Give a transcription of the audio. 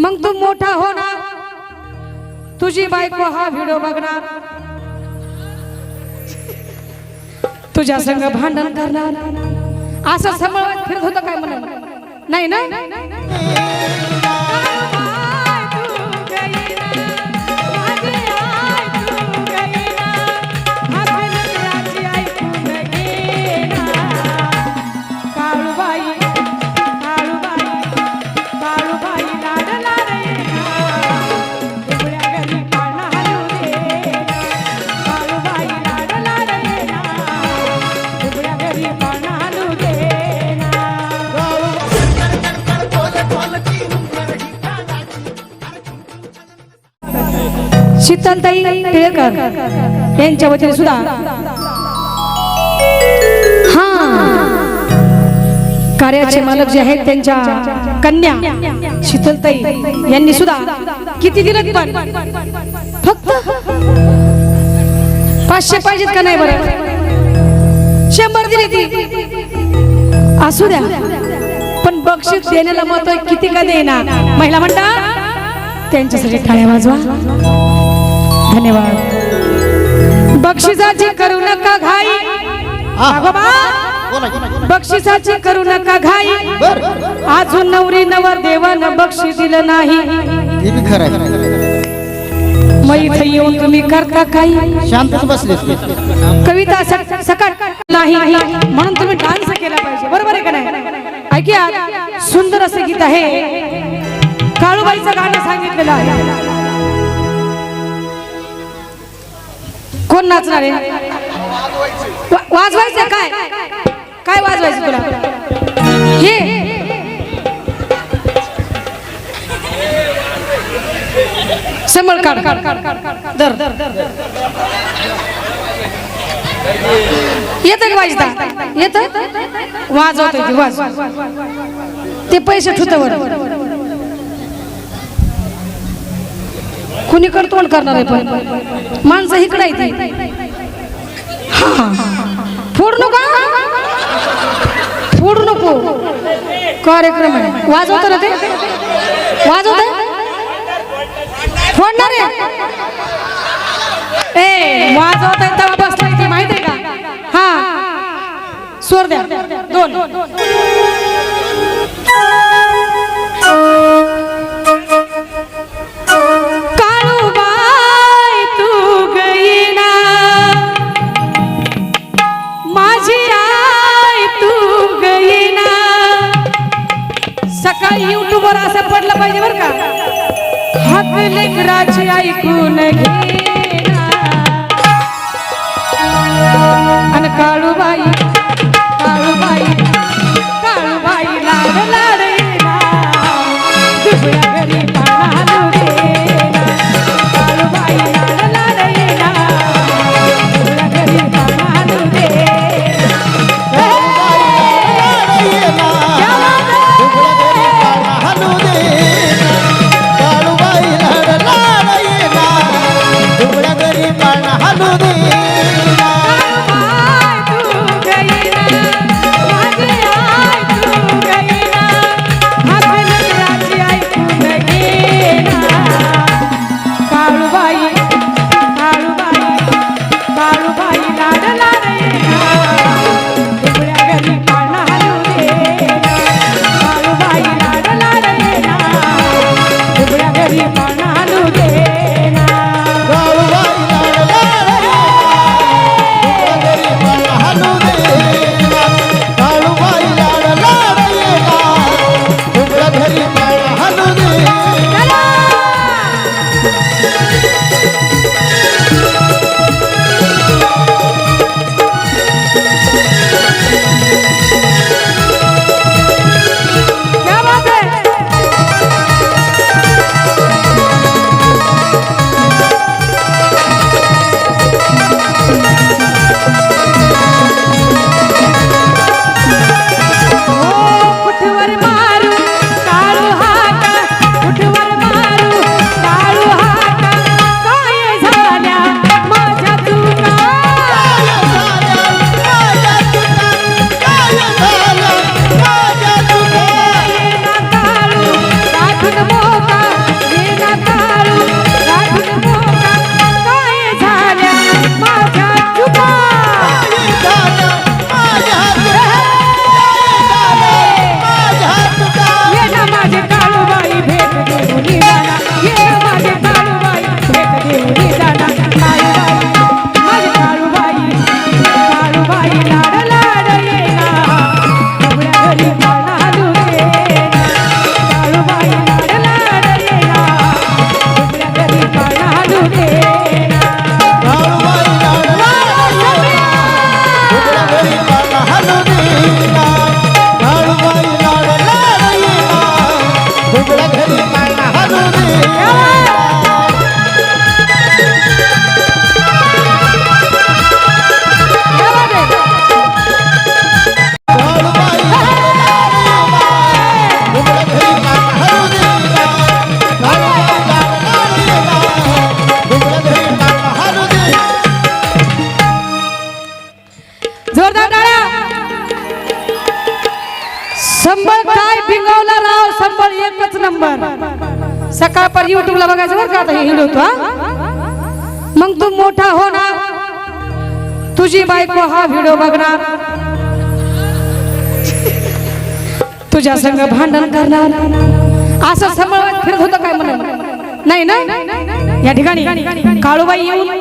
मग तू मोठा होणार तुझी बायको हा व्हिडिओ बघणार. तुझ्या संग भांडण करणार. असं समळ फिरत होतं काय म्हणून नाही ना? शीतलताई टिळकर यांच्या वतीने सुद्धा. हा. कार्याचे मालक जे आहेत त्यांच्या कन्या शीतलताई यांनी सुद्धा किती दिलं पण फक्त पाचशे पाहिजेत का नाही बरं? शंभर दिली ती. असू द्या. पण बक्षीस देण्याला महत्त्व किती का देना महिला म्हणता त्यांच्यासाठी टाळ्या वाजवा. धन्यवाद. बक्षिसाची करू नका घाई. बक्षिसाची करू नका घाई. अजून नवरी नवर देवानं बक्षीस दिलं नाही. मग इथे येऊन तुम्ही करता काही? शांतच बसले कविता सक- सकट नाही. म्हणून तुम्ही डान्स केला पाहिजे. बरोबर आहे का नाही? ऐकूया सुंदर असं गीत आहे. काळूबाईचं गाणं सांगितलेलं आहे. कोण नाचणार आहे? वाजवायचं काय? काय वाजवायचं तुला? हे! समळ काढ. दर येतं का वाजता? येत? वाजवत वाज ते पैसे ठुतवर कुणी तोंड करणार आहे पण? माणसं इकडे आहे फोड नको फोड नको. कार्यक्रम आहे. वाजवत ना ते? वाजवत? फोडणार आहे? ए वाजवत आहे तेव्हा बसलाय माहिती आहे का? हा. स्वर द्या. दोन. माझी आई तू गईना सकाळी युट्यूबवर असं पडलं पाहिजे बरं का. हात लेकराची ऐकून घे. संबळ काय पिंगवला राव? संबळ एकच नंबर. सकाळपर युट्यूबला बघायचं बरं का? आता हे हिंडवतो मग तू मोठा होणार तुझी बायको हा व्हिडिओ बघणार. तुझ्या संग भांडण करणार. असं संबळ फिरत होतं काय म्हणून नाही ना? या ठिकाणी काळूबाई येऊन